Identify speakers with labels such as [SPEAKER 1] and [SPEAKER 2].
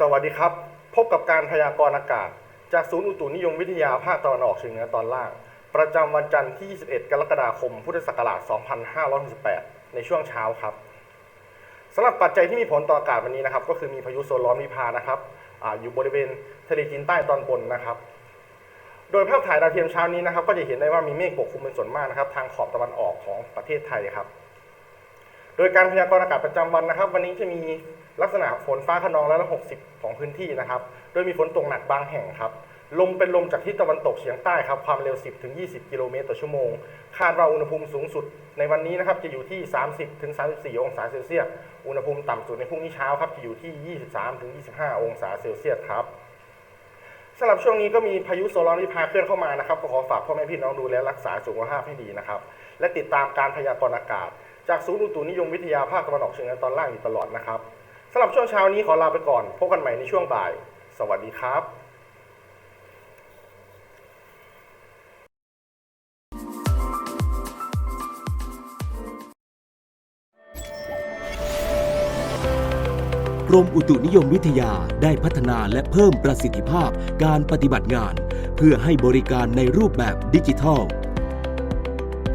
[SPEAKER 1] สวัสดีครับ พบกับการพยากรณ์อากาศ จากศูนย์อุตุนิยมวิทยาภาคตะวันออกเฉียงเหนือตอนล่าง ประจำวันจันทร์ที่ 21 กรกฎาคม พุทธศักราช 2568 ในช่วงเช้าครับสำหรับปัจจัยที่มีผลต่ออากาศวันนี้นะครับ ก็คือมีพายุโซนร้อนวิภานะครับออยู่บริเวณทะเลจีนใต้ตอนบนนะครับ โดยภาพถ่ายดาวเทียมเช้านี้นะครับ ก็จะเห็นได้ว่ามีเมฆปกคลุมเป็นส่วนมากนะครับ ทางขอบตะวันออกของประเทศไทยครับ โดยการพยากรณ์อากาศประจำวันนะครับ วันนี้จะมีลักษณะฝนฟ้าขนองแล้วละ60ของพื้นที่นะครับ โดยมีฝนตกหนักบางแห่งครับ ลมเป็นลมจากทิศตะวันตกเฉียงใต้ครับ ความเร็ว 10ถึง20 กิโลเมตรต่อชั่วโมง คาดว่าอุณหภูมิสูงสุดในวันนี้นะครับจะอยู่ที่ 30ถึง34 องศาเซลเซียส อุณหภูมิต่ำสุดในพรุ่งนี้เช้าครับจะอยู่ที่ 23ถึง25 องศาเซลเซียสครับสำหรับช่วงนี้ก็มีพายุโซลาริพาเคลื่อนเข้ามานะครับก็ขอฝากพ่อแม่พี่น้องดูแลรักษาสุขภาพให้ดีนะครับ และติดตามการพยากรณ์อากาศ จากศูนย์อุตุนิยมวิทยาภาคตะวันออกเฉียงเหนือตอนล่างอยู่ตลอดนะครับสำหรับช่วงเช้านี้ขอลาไปก่อน พบกันใหม่ในช่วงบ่าย สวัสดีครับ
[SPEAKER 2] กรมอุตุนิยมวิทยาได้พัฒนาและเพิ่มประสิทธิภาพการปฏิบัติงาน เพื่อให้บริการในรูปแบบดิจิทัล